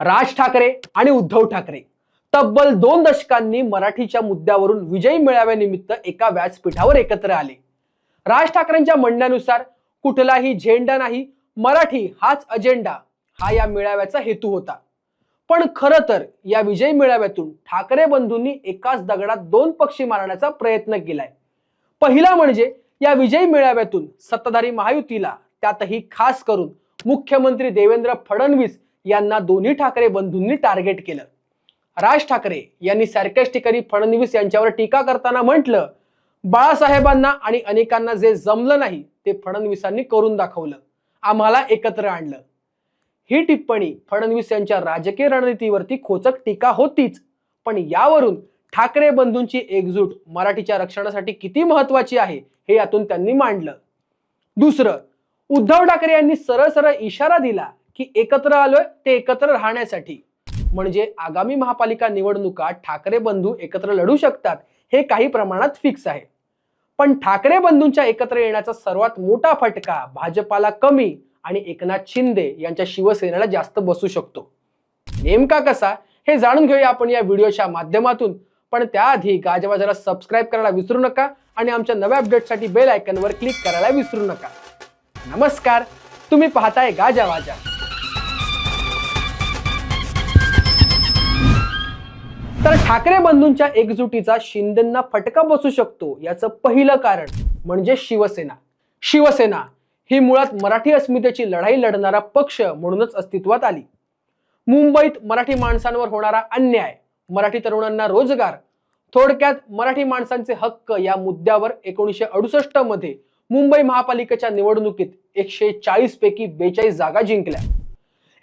राज ठाकरे आणि उद्धव ठाकरे. तब्बल दोन दशकांनी मराठीच्या मुद्द्यावरून विजयी मेळाव्यानिमित्त एका व्यासपीठावर एकत्र आले. राज ठाकरेंच्या म्हणण्यानुसार कुठलाही झेंडा नाही मराठी हाच अजेंडा हा या मेळाव्याचा हेतू होता. पण खरं तर या विजयी मेळाव्यातून ठाकरे बंधूंनी एकाच दगडात दोन पक्षी मारण्याचा प्रयत्न केलाय. पहिला म्हणजे या विजयी मेळाव्यातून सत्ताधारी महायुतीला त्यातही खास करून मुख्यमंत्री देवेंद्र फडणवीस यांना दोन्ही ठाकरे बंधूंनी टार्गेट केलं. राज ठाकरे यांनी सार्कॅस्टिकली फडणवीस यांच्यावर टीका करताना म्हटलं बाळासाहेबांना आणि अनेकांना जे जमलं नाही ते फडणवीसांनी करून दाखवलं. आम्हाला एकत्र आणलं. ही टिप्पणी फडणवीस यांच्या राजकीय रणनीतीवरती खोचक टीका होतीच पण यावरून ठाकरे बंधूंची एकजूट मराठीच्या रक्षणासाठी किती महत्वाची आहे हे यातून त्यांनी मांडलं. दुसरं उद्धव ठाकरे यांनी सरळ सरळ इशारा दिला की एकत्र आलोय ते एकत्र राहण्यासाठी. म्हणजे आगामी महापालिका निवडणुका ठाकरे बंधू एकत्र लढू शकतात हे काही प्रमाणात फिक्स आहे. पण ठाकरे बंधूंच्या एकत्र येण्याचा सर्वात मोठा फटका भाजपाला कमी आणि एकनाथ शिंदे यांच्या शिवसेनेला जास्त बसू शकतो. नेमका कसा हे जाणून घेऊया आपण या व्हिडिओच्या माध्यमातून. पण त्याआधी गाजवाजाला सबस्क्राईब करायला विसरू नका आणि आमच्या नव्या अपडेटसाठी बेल आयकनवर क्लिक करायला विसरू नका. नमस्कार तुम्ही पाहताय गाजावाजा तर ठाकरे बंधूंच्या एकजुटीचा शिंदेंना फटका बसू शकतो याचं पहिलं कारण म्हणजे शिवसेना. शिवसेना ही मुळात मराठी अस्मितेची लढाई लढणारा पक्ष म्हणूनच अस्तित्वात आली. मुंबईत मराठी माणसांवर होणारा अन्याय मराठी तरुणांना रोजगार थोडक्यात मराठी माणसांचे हक्क या मुद्द्यावर एकोणीसशे अडुसष्टमध्ये मुंबई महापालिकेच्या निवडणुकीत एकशे चाळीस पैकी बेचाळीस जागा जिंकल्या.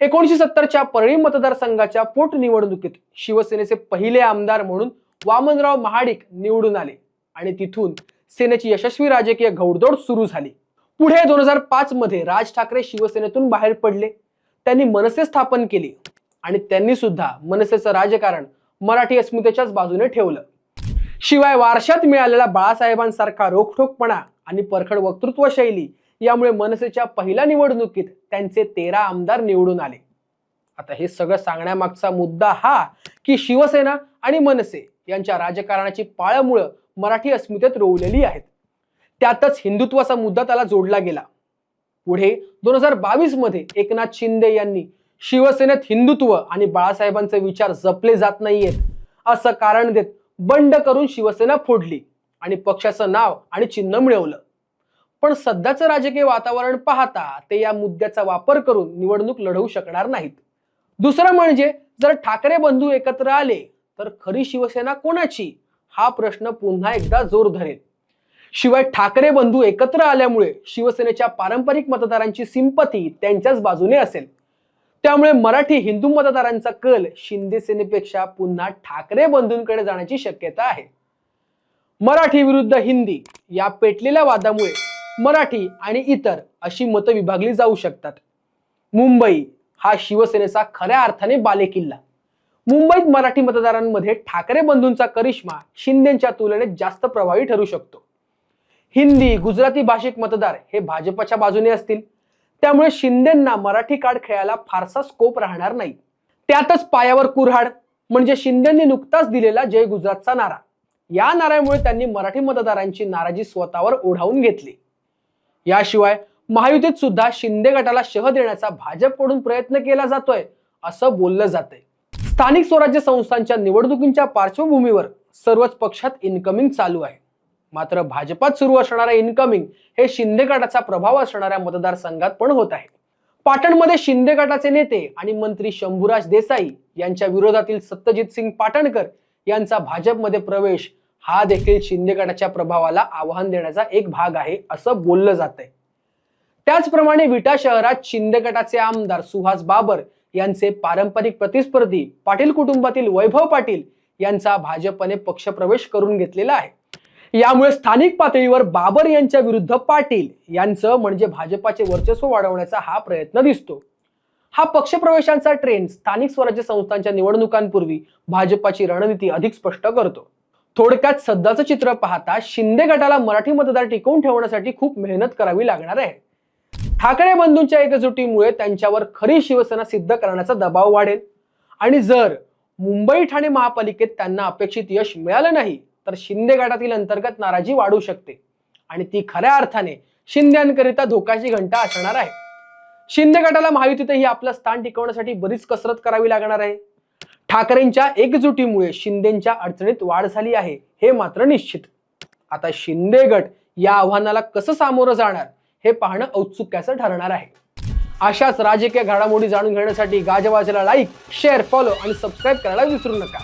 एकोणीसशे सत्तरच्या परळी मतदारसंघाच्या पोटनिवडणुकीत शिवसेनेचे पहिले आमदार म्हणून वामनराव महाडिक निवडून आले. आणि तिथून सेनेची यशस्वी राजकीय घौडदौड सुरू झाली. पुढे दोन हजार पाच मध्ये राज ठाकरे शिवसेनेतून बाहेर पडले. त्यांनी मनसे स्थापन केली. आणि त्यांनी सुद्धा मनसेचं राजकारण मराठी अस्मितेच्याच बाजूने ठेवलं. शिवाय वारशात मिळालेला बाळासाहेबांसारखा रोखठोकपणा आणि परखड वक्तृत्व शैली यामुळे मनसेच्या पहिल्या निवडणुकीत त्यांचे तेरा आमदार निवडून आले. आता हे सगळं सांगण्यामागचा मुद्दा हा की शिवसेना आणि मनसे यांच्या राजकारणाची पाळमुळं मराठी अस्मितेत रोवलेली आहेत. त्यातच हिंदुत्वाचा मुद्दा त्याला जोडला गेला. पुढे दोन हजार बावीसमध्ये एकनाथ शिंदे यांनी शिवसेनेत हिंदुत्व आणि बाळासाहेबांचे विचार जपले जात नाहीयेत असं कारण देत बंड करून शिवसेना फोडली आणि पक्षाचं नाव आणि चिन्ह मिळवलं. पण सध्याचं राजकीय वातावरण पाहता ते या मुद्द्याचा वापर करून निवडणूक लढवू शकणार नाहीत. दुसरं म्हणजे जर ठाकरे बंधू एकत्र आले तर खरी शिवसेना कोणाची? हा प्रश्न पुन्हा एकदा जोर धरेल. शिवाय ठाकरे बंधू एकत्र आल्यामुळे शिवसेनेच्या पारंपरिक मतदारांची सिंपती त्यांच्याच बाजूने असेल. त्यामुळे मराठी हिंदू मतदारांचा कल शिंदे सेनेपेक्षा पुन्हा ठाकरे बंधूंकडे जाण्याची शक्यता आहे. मराठी विरुद्ध हिंदी या पेटलेल्या वादामुळे मराठी आणि इतर अशी मतं विभागली जाऊ शकतात. मुंबई हा शिवसेनेचा खऱ्या अर्थाने बालेकिल्ला. मुंबईत मराठी मतदारांमध्ये ठाकरे बंधूंचा करिश्मा शिंदेच्या तुलनेत जास्त प्रभावी ठरू शकतो. हिंदी गुजराती भाषिक मतदार हे भाजपच्या बाजूने असतील. त्यामुळे शिंदेंना मराठी कार्ड खेळायला फारसा स्कोप राहणार नाही. त्यातच पायावर कुऱ्हाड म्हणजे शिंदेंनी नुकताच दिलेला जय गुजरातचा नारा. या नाऱ्यामुळे त्यांनी मराठी मतदारांची नाराजी स्वतःवर ओढावून घेतली. याशिवाय महायुतीत सुद्धा शिंदे गटाला शह देण्याचा भाजपकडून प्रयत्न केला जातोय असं बोललं जातंय. स्थानिक स्वराज्य संस्थांच्या निवडणुकींच्या पार्श्वभूमीवर सर्वच पक्षात इन्कमिंग चालू आहे. मात्र भाजपात सुरू असणारा इन्कमिंग हे शिंदे गटाचा प्रभाव असणाऱ्या मतदारसंघात पण होत आहे. पाटणमध्ये शिंदे गटाचे नेते आणि मंत्री शंभूराज देसाई यांच्या विरोधातील सत्यजित सिंग पाटणकर यांचा भाजपमध्ये प्रवेश हा देखील शिंदे गटाच्या प्रभावाला आव्हान देण्याचा एक भाग आहे असं बोललं जात आहे त्याचप्रमाणे विटा शहरात शिंदे गटाचे आमदार सुहास बाबर यांचे पारंपरिक प्रतिस्पर्धी पाटील कुटुंबातील वैभव पाटील यांचा भाजपने पक्षप्रवेश करून घेतलेला आहे. यामुळे स्थानिक पातळीवर बाबर यांच्या विरुद्ध पाटील यांचं म्हणजे भाजपाचे वर्चस्व वाढवण्याचा हा प्रयत्न दिसतो. हा पक्षप्रवेशांचा ट्रेंड स्थानिक स्वराज्य संस्थांच्या निवडणुकांपूर्वी भाजपाची रणनीती अधिक स्पष्ट करतो. थोडक्यात सध्याचं चित्र पाहता शिंदे गटाला मराठी मतदार टिकवून ठेवण्यासाठी खूप मेहनत करावी लागणार आहे. ठाकरे बंधूंच्या एकजुटीमुळे त्यांच्यावर खरी शिवसेना सिद्ध करण्याचा दबाव वाढेल. आणि जर मुंबई ठाणे महापालिकेत त्यांना अपेक्षित यश मिळालं नाही तर शिंदे गटातील अंतर्गत नाराजी वाढू शकते. आणि ती खऱ्या अर्थाने शिंद्यांकरिता धोकाची घंटा असणार आहे. शिंदे गटाला महायुतीतही आपलं स्थान टिकवण्यासाठी बरीच कसरत करावी लागणार आहे. ठाकरेंच्या एकजुटीमुळे शिंदेच्या अडचणीत वाढ झाली आहे हे मात्र निश्चित. आता शिंदे गट या आव्हानाला कसं सामोरं जाणार हे पाहणं औत्सुक्याचं ठरणार आहे. अशाच राजकीय घडामोडी जाणून घेण्यासाठी गाजवाजेला लाईक शेअर फॉलो आणि सबस्क्राईब करायला विसरू नका.